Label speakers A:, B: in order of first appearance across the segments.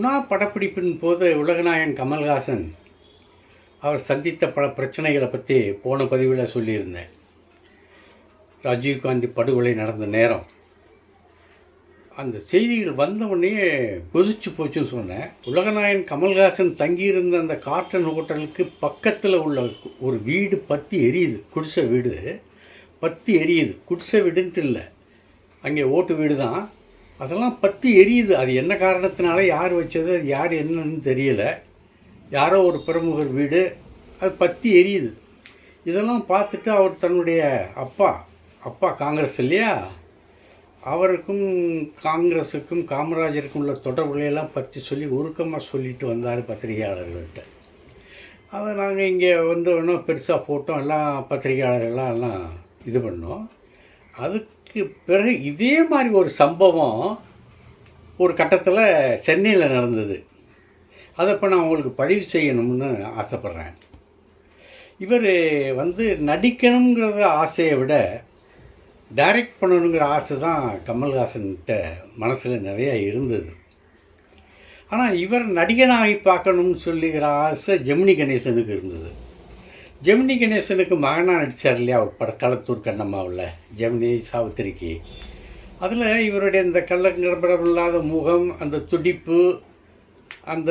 A: குணா படப்பிடிப்பின் போது உலகநாயகன் கமல்ஹாசன் அவர் சந்தித்த பல பிரச்சனைகளை பற்றி போன பதிவில் சொல்லியிருந்தேன். ராஜீவ்காந்தி படுகொலை நடந்த நேரம். அந்த செய்திகள் வந்த உடனே கொதிச்சு போச்சுன்னு சொன்னேன். உலகநாயன் கமல்ஹாசன் தங்கியிருந்த அந்த காட்டன் ஹோட்டலுக்கு பக்கத்தில் உள்ள ஒரு வீடு பற்றி எரியுது. குடிசை வீடு. பற்றி எரியுது. குடிசை வீடுன்ட்டு இல்லை. அங்கே ஓட்டு வீடு தான் அதெல்லாம் பற்றி எரியுது. அது என்ன காரணத்தினால யார் வச்சது அது யார் என்னன்னு தெரியல. யாரோ ஒரு பிரமுகர் வீடு அது பற்றி எரியுது. இதெல்லாம் பார்த்துட்டு அவர் தன்னுடைய அப்பா அப்பா காங்கிரஸ் இல்லையா? அவருக்கும் காங்கிரஸுக்கும் காமராஜருக்கும் உள்ள தொடர்புகளையெல்லாம் பற்றி சொல்லி உருக்கமாக சொல்லிட்டு வந்தார் பத்திரிகையாளர்கள்ட்ட. அதை நாங்கள் இங்கே வந்து இன்னும் பெருசாக போட்டோம். எல்லாம் பத்திரிகையாளர்கள்லாம் எல்லாம் இது பண்ணோம். அதுக்கு பிறகு இதே மாதிரி ஒரு சம்பவம் ஒரு கட்டத்தில் சென்னையில் நடந்தது. அதை இப்போ நான் உங்களுக்கு பதிவு செய்யணும்னு ஆசைப்பட்றேன். இவர் வந்து நடிக்கணுங்கிறத ஆசையை விட டைரக்ட் பண்ணணுங்கிற ஆசை தான் கமல்ஹாசன்கிட்ட மனசில் நிறையா இருந்தது. ஆனால் இவர் நடிகனாகி பார்க்கணும்னு சொல்லுகிற ஆசை ஜெமினி கணேசனுக்கு இருந்தது. ஜெமினி கணேசனுக்கு மகனாக நடித்தார் இல்லையா? அவர் பட களத்தூர் கண்ணம்மாவில் ஜெமினி சாவித்திரிக்கு. அதில் இவருடைய இந்த கள்ளங்கரபடம் இல்லாத முகம் அந்த துடிப்பு அந்த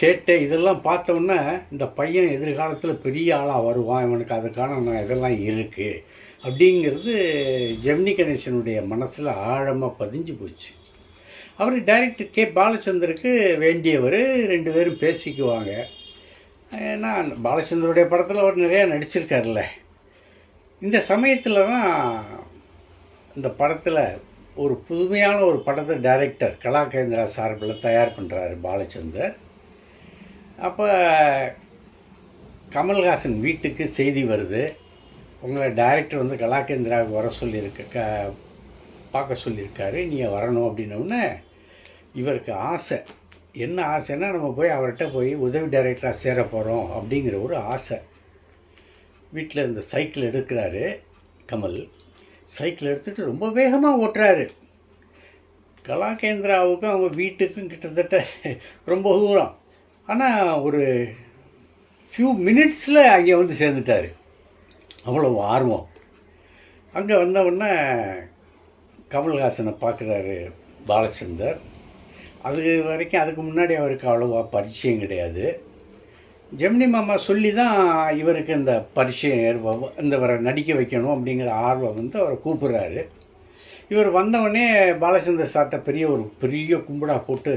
A: சேட்டை இதெல்லாம் பார்த்தோன்னே இந்த பையன் எதிர்காலத்தில் பெரிய ஆளாக வருவான் இவனுக்கு அதுக்கான நான் இதெல்லாம் இருக்குது அப்படிங்கிறது ஜெமினி கணேசனுடைய மனசில் ஆழமாக பதிஞ்சு போச்சு. அவர் டைரக்டர் கே. பாலச்சந்தருக்கு வேண்டியவர் ரெண்டு பேரும் பேசிக்குவாங்க. ஏன்னா பாலச்சந்தருடைய படத்தில் அவர் நிறையா நடிச்சிருக்காருல்ல. இந்த சமயத்தில் தான் இந்த படத்தில் ஒரு புதுமையான ஒரு படத்தை டைரக்டர் கலாகேந்திரா சார்பில் தயார் பண்ணுறாரு பாலச்சந்தர். அப்போ கமல்ஹாசன் வீட்டுக்கு செய்தி வருது. உங்களை டைரக்டர் வந்து கலாகேந்திராவுக்கு வர சொல்லியிருக்க க பார்க்க சொல்லியிருக்காரு. நீங்கள் வரணும் அப்படின்னோடனே இவருக்கு ஆசை. என்ன ஆசைன்னா நம்ம போய் அவர்கிட்ட போய் உதவி டைரக்டராக சேர போகிறோம் அப்படிங்கிற ஒரு ஆசை. வீட்டில் இந்த சைக்கிள் எடுக்கிறாரு கமல். சைக்கிள் எடுத்துகிட்டு ரொம்ப வேகமாக ஓட்டுறாரு. கலாகேந்திராவுக்கும் அவங்க வீட்டுக்கும் கிட்டத்தட்ட ரொம்ப தூரம். ஆனால் ஒரு ஃபியூ மினிட்ஸில் அங்கே வந்து சேர்ந்துட்டார். அவ்வளோ ஆர்வம். அங்கே வந்தவுடனே கமல்ஹாசனை பார்க்குறாரு பாலச்சந்தர். அது வரைக்கும் அதுக்கு முன்னாடி அவருக்கு அவ்வளோவா பரிச்சயம் கிடையாது. ஜெமினி மாமா சொல்லி தான் இவருக்கு இந்த பரிச்சயம் இந்த வர நடிக்க வைக்கணும் அப்படிங்கிற ஆர்வம் வந்து அவரை கூப்பிட்றாரு. இவர் வந்தவொடனே பாலச்சந்தர் சார்ட்ட பெரிய ஒரு பெரிய கும்பிடா போட்டு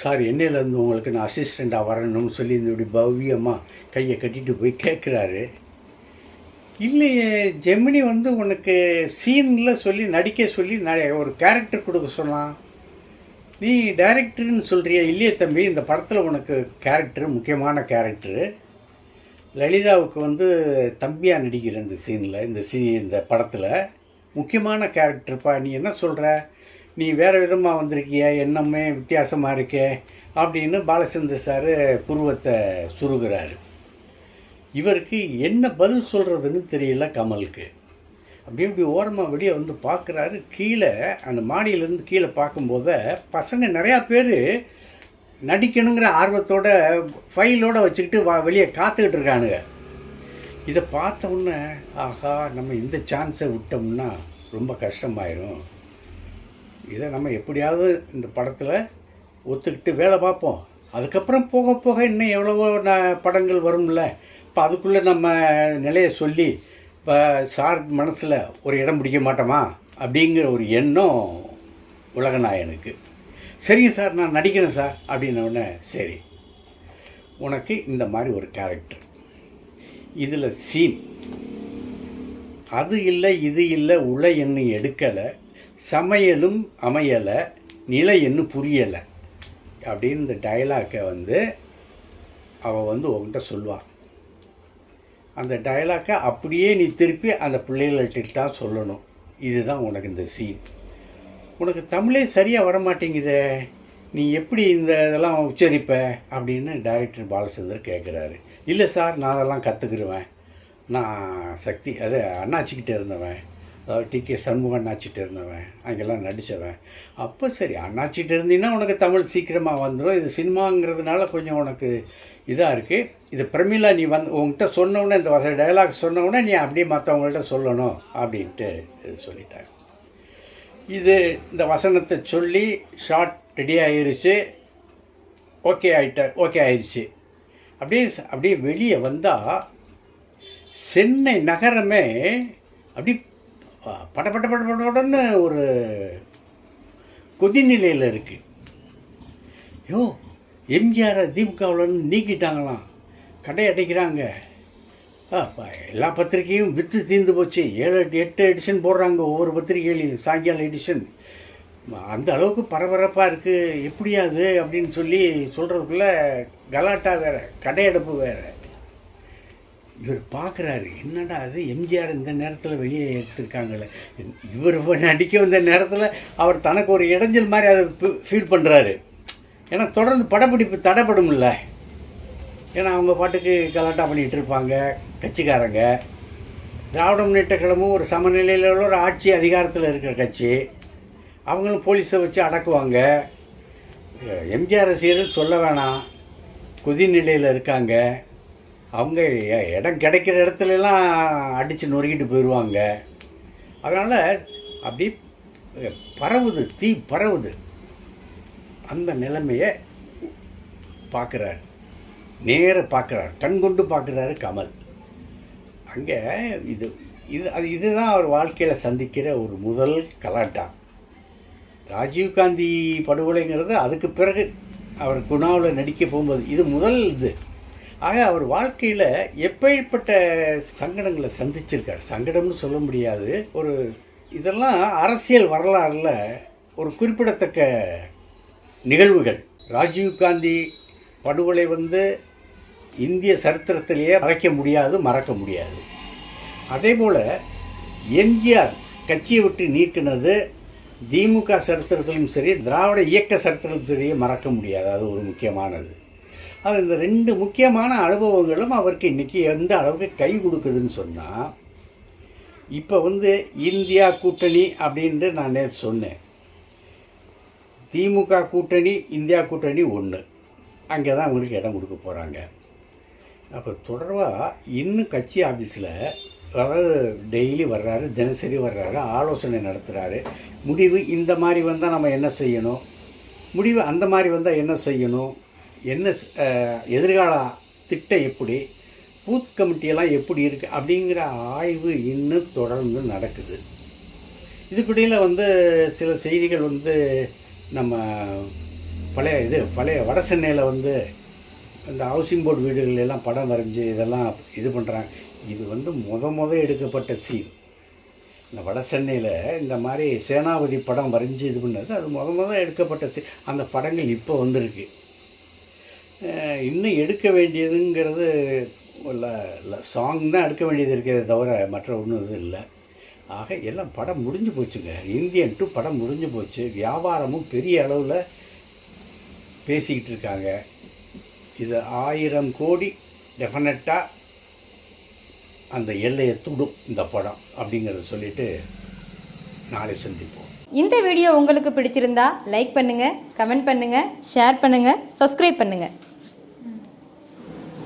A: சார் என்னையிலேருந்து உங்களுக்கு நான் அசிஸ்டண்ட்டாக வரணும்னு சொல்லி இந்த இப்படி பவ்யமாக கையை கட்டிட்டு போய் கேட்குறாரு. இல்லையே ஜெமினி வந்து உனக்கு சீனில் சொல்லி நடிக்க சொல்லி ந ஒரு கேரக்டர் கொடுக்க சொன்னான். நீ டைரக்டர்னு சொல்கிறியா இல்லையே தம்பி இந்த படத்தில் உனக்கு கேரக்டர் முக்கியமான கேரக்டரு லலிதாவுக்கு வந்து தம்பியாக நடிக்கிற இந்த சீனில் இந்த சீ இந்த படத்தில் முக்கியமான கேரக்டர்ப்பா நீ என்ன சொல்கிற நீ வேறு விதமாக வந்திருக்கிய என்னமே வித்தியாசமாக இருக்கே அப்படின்னு பாலச்சந்தர் சார் புருவத்தை சுருகிறாரு. இவருக்கு என்ன பதில் சொல்கிறதுன்னு தெரியல கமலுக்கு. அப்படியே இப்படி ஓரமாக வெளியே வந்து பார்க்குறாரு. கீழே அந்த மாடியிலேருந்து கீழே பார்க்கும்போது பசங்க நிறையா பேர் நடிக்கணுங்கிற ஆர்வத்தோட ஃபைலோடு வச்சுக்கிட்டு வா வெளியே காத்துக்கிட்டு இருக்கானுங்க. இதை பார்த்த உடனே ஆஹா நம்ம இந்த சான்ஸை விட்டோம்னா ரொம்ப கஷ்டமாயிரும். இதை நம்ம எப்படியாவது இந்த படத்தில் ஒத்துக்கிட்டு வேலை பார்ப்போம். அதுக்கப்புறம் போக போக இன்னும் எவ்வளவோ ந படங்கள் வரும்ல. இப்போ அதுக்குள்ளே நம்ம நிலையை சொல்லி இப்போ சார் மனசில் ஒரு இடம் பிடிக்க மாட்டோமா? அப்படிங்கிற ஒரு எண்ணம் உலகநாயனுக்கு சரிங்க சார் நான் நடிக்கிறேன் சார் அப்படின்ன உடனே சரி. உனக்கு இந்த மாதிரி ஒரு கேரக்டர் இதில் சீன் அது இல்லை இது இல்லை உலை என்ன எடுக்கலை சமையலும் அமையலை நிலை என்ன புரியலை. அப்படின்னு இந்த டைலாக்கை வந்து அவள் வந்து உங்கள்கிட்ட சொல்லுவாள் அந்த டைலாக்கை அப்படியே நீ திருப்பி அந்த பிள்ளைகள்கிட்ட தான் சொல்லணும். இதுதான் உனக்கு இந்த சீன் உனக்கு தமிழே சரியாக வர மாட்டேங்குதே நீ எப்படி இந்த இதெல்லாம் உச்சரிப்ப? அப்படின்னு டைரக்டர் பாலச்சந்தர் கேட்குறாரு இல்லை சார் நான் அதெல்லாம் கற்றுக்குருவேன் நான் சக்தி அது அண்ணாச்சிக்கிட்டே இருந்தவன். டி கே சண்முகம் அண்ணாச்சிட்டு இருந்தவன் அங்கெல்லாம் நடித்தவன் அப்போ சரி அண்ணாச்சிட்டு இருந்தீங்கன்னா உனக்கு தமிழ் சீக்கிரமாக வந்துடும் இது சினிமாங்கிறதுனால கொஞ்சம் உனக்கு இதாக இருக்குது இது பிரமிளா நீ வந்து உங்ககிட்ட சொன்ன இந்த வசதி டைலாக் சொன்ன நீ அப்படியே மற்றவங்கள்ட்ட சொல்லணும் அப்படின்ட்டு இது சொல்லிட்டாங்க. இது இந்த வசனத்தை சொல்லி ஷார்ட் ரெடி ஆயிடுச்சு ஓகே ஆகிட்ட ஓகே ஆயிடுச்சு அப்படியே அப்படியே வெளியே வந்தால் சென்னை நகரமே அப்படி ப- பட பட பட படன்னு ஒரு கொதிநிலையில் இருக்குது யோ எம்ஜிஆரை திமுகவில் நீக்கிட்டாங்களாம் கடை அடைக்கிறாங்க. ஆ, எல்லா பத்திரிக்கையும் விற்று தீர்ந்து போச்சு. ஏழு எட்டு எட்டு எடிஷன் போடுறாங்க ஒவ்வொரு பத்திரிகையிலையும் சாயங்காலம் எடிஷன் அந்த அளவுக்கு பரபரப்பாக இருக்குது எப்படியாது அப்படின்னு சொல்லி சொல்கிறதுக்குள்ளே கலாட்டா வேறு கடையடைப்பு வேறு. இவர் பார்க்குறாரு என்னடா அது எம்ஜிஆர் இந்த நேரத்தில் வெளியே எடுத்திருக்காங்களே இவர் நடிக்க வந்த நேரத்தில் அவர் தனக்கு ஒரு இடைஞ்சல் மாதிரி அதை ஃபீல் பண்ணுறாரு ஏன்னா தொடர்ந்து படப்பிடிப்பு தடைப்படும்ல. ஏன்னா அவங்க பாட்டுக்கு கலாட்டா பண்ணிகிட்டு இருப்பாங்க கட்சிக்காரங்க. திராவிட முன்னேற்ற கழகமும் ஒரு சமநிலையில் உள்ள ஒரு ஆட்சி அதிகாரத்தில் இருக்கிற கட்சி. அவங்களும் போலீஸை வச்சு அடக்குவாங்க. எம்ஜிஆர் ரசிகர்கள் சொல்ல வேணாம் கொதிநிலையில் இருக்காங்க. அவங்க இடம் கிடைக்கிற இடத்துலலாம் அடித்து நொறுக்கிட்டு போயிடுவாங்க அதனால் அப்படி பரவுது தீ பரவுது. அந்த நிலைமையை பார்க்குறாரு நேர பார்க்குறாரு கண் கொண்டு பார்க்குறாரு கமல். அங்கே இது இது அது இதுதான் அவர் வாழ்க்கையில் சந்திக்கிற ஒரு முதல் கலாட்டா. ராஜீவ்காந்தி படுகொலைங்கிறது அதுக்கு பிறகு அவர் குணாவில் நடிக்க போகும்போது இது முதல் இது. ஆக அவர் வாழ்க்கையில் எப்பேற்பட்ட சங்கடங்களை சந்திச்சிருக்கார்? சங்கடம்னு சொல்ல முடியாது. ஒரு இதெல்லாம் அரசியல் வரலாறில் ஒரு குறிப்பிடத்தக்க நிகழ்வுகள். ராஜீவ் காந்தி படுகொலை வந்து இந்திய சரித்திரத்திலேயே மறைக்க முடியாது மறக்க முடியாது. அதே போல் எம்ஜிஆர் கட்சியை விட்டு நீக்கினது திமுக சரித்திரத்திலும் சரி திராவிட இயக்க சரித்திரத்திலும் சரி மறக்க முடியாது. அது ஒரு முக்கியமானது. அது இந்த ரெண்டு முக்கியமான அனுபவங்களும் அவருக்கு இன்றைக்கி எந்த அளவுக்கு கை கொடுக்குதுன்னு சொன்னால் இப்போ வந்து இந்தியா கூட்டணி அப்படின்ட்டு நான் நேற்று சொன்னேன். திமுக கூட்டணி இந்தியா கூட்டணி ஒன்று அங்கே தான் அவங்களுக்கு இடம் கொடுக்க போகிறாங்க அப்போ தொடர்பாக இன்னும் கட்சி ஆஃபீஸில் அதாவது டெய்லி வர்றாரு தினசரி வர்றாரு ஆலோசனை நடத்துகிறாரு முடிவு இந்த மாதிரி வந்தால் நம்ம என்ன செய்யணும்? முடிவு அந்த மாதிரி வந்தால் என்ன செய்யணும்? என்ன எதிர்கால திட்டம் எப்படி பூத் கமிட்டியெல்லாம் எப்படி இருக்குது அப்படிங்கிற ஆய்வு இன்னும் தொடர்ந்து நடக்குது. இதுக்கிடையில் வந்து சில செய்திகள் வந்து நம்ம பழைய இது பழைய வட சென்னையில் வந்து இந்த ஹவுசிங் போர்டு வீடுகள் எல்லாம் படம் வரைஞ்சி இதெல்லாம் இது பண்ணுறாங்க இது வந்து முத முத எடுக்கப்பட்ட சீன் இந்த வட சென்னையில் இந்த மாதிரி சேனாபதி படம் வரைஞ்சி இது பண்ணது அது முத முத எடுக்கப்பட்ட சீன் அந்த படங்கள் இப்போ வந்திருக்கு. இன்னும் எடுக்க வேண்டியதுங்கிறது இல்லை இல்லை சாங் தான் எடுக்க வேண்டியது இருக்கிறத தவிர மற்ற ஒன்றும் இது இல்லை. ஆக எல்லாம் படம் முடிஞ்சு போச்சுங்க. இந்தியன் டூ படம் முடிஞ்சு போச்சு. வியாபாரமும் பெரிய அளவில் பேசிக்கிட்டு இருக்காங்க. இது ஆயிரம் கோடி டெஃபினட்டாக அந்த எல்லையை துடும் இந்த படம் அப்படிங்கிறத சொல்லிட்டு நாளை சந்திப்போம்.
B: இந்த வீடியோ உங்களுக்கு பிடிச்சிருந்தா லைக் பண்ணுங்கள் கமெண்ட் பண்ணுங்கள் ஷேர் பண்ணுங்கள் சப்ஸ்கிரைப் பண்ணுங்கள்